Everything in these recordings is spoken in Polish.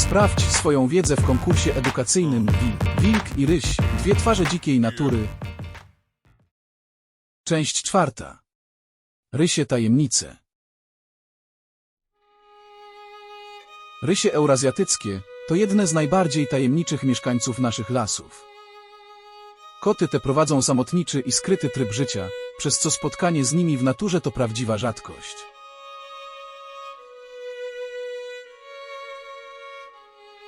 Sprawdź swoją wiedzę w konkursie edukacyjnym Wi- Wilk i Ryś, dwie twarze dzikiej natury. Część czwarta. Rysie tajemnice. Rysie eurazjatyckie to jedne z najbardziej tajemniczych mieszkańców naszych lasów. Koty te prowadzą samotniczy i skryty tryb życia, przez co spotkanie z nimi w naturze to prawdziwa rzadkość.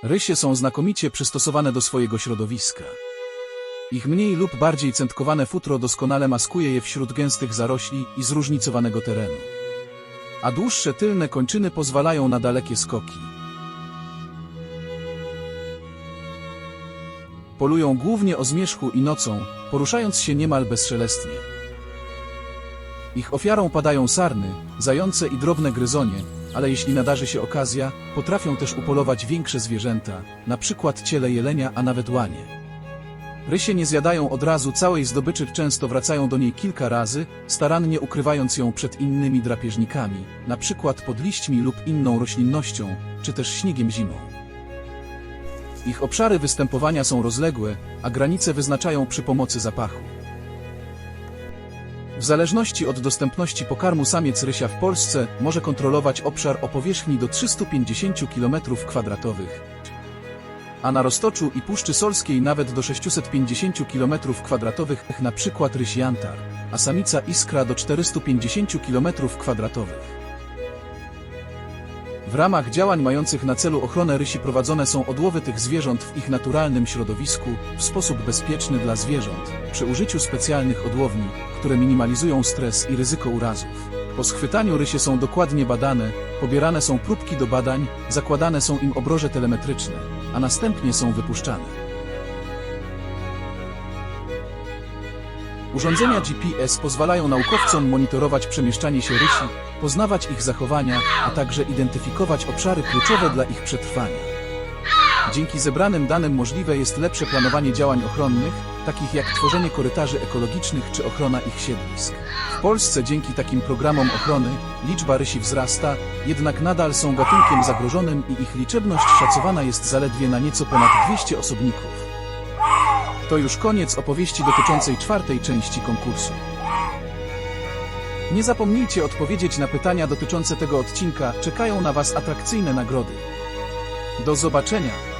Rysie są znakomicie przystosowane do swojego środowiska. Ich mniej lub bardziej centkowane futro doskonale maskuje je wśród gęstych zarośli i zróżnicowanego terenu. A dłuższe tylne kończyny pozwalają na dalekie skoki. Polują głównie o zmierzchu i nocą, poruszając się niemal bezszelestnie. Ich ofiarą padają sarny, zające i drobne gryzonie, ale jeśli nadarzy się okazja, potrafią też upolować większe zwierzęta, na przykład ciele jelenia, a nawet łanie. Rysie nie zjadają od razu całej zdobyczy, często wracają do niej kilka razy, starannie ukrywając ją przed innymi drapieżnikami, na przykład pod liśćmi lub inną roślinnością, czy też śniegiem zimą. Ich obszary występowania są rozległe, a granice wyznaczają przy pomocy zapachu. W zależności od dostępności pokarmu samiec rysia w Polsce może kontrolować obszar o powierzchni do 350 km2, a na Roztoczu i Puszczy Solskiej nawet do 650 km2, na przykład ryś jantar, a samica iskra do 450 km2. W ramach działań mających na celu ochronę rysi prowadzone są odłowy tych zwierząt w ich naturalnym środowisku w sposób bezpieczny dla zwierząt, przy użyciu specjalnych odłowni, które minimalizują stres i ryzyko urazów. Po schwytaniu rysie są dokładnie badane, pobierane są próbki do badań, zakładane są im obroże telemetryczne, a następnie są wypuszczane. Urządzenia GPS pozwalają naukowcom monitorować przemieszczanie się rysi, poznawać ich zachowania, a także identyfikować obszary kluczowe dla ich przetrwania. Dzięki zebranym danym możliwe jest lepsze planowanie działań ochronnych, takich jak tworzenie korytarzy ekologicznych czy ochrona ich siedlisk. W Polsce dzięki takim programom ochrony liczba rysi wzrasta, jednak nadal są gatunkiem zagrożonym i ich liczebność szacowana jest zaledwie na nieco ponad 200 osobników. To już koniec opowieści dotyczącej czwartej części konkursu. Nie zapomnijcie odpowiedzieć na pytania dotyczące tego odcinka, czekają na Was atrakcyjne nagrody. Do zobaczenia!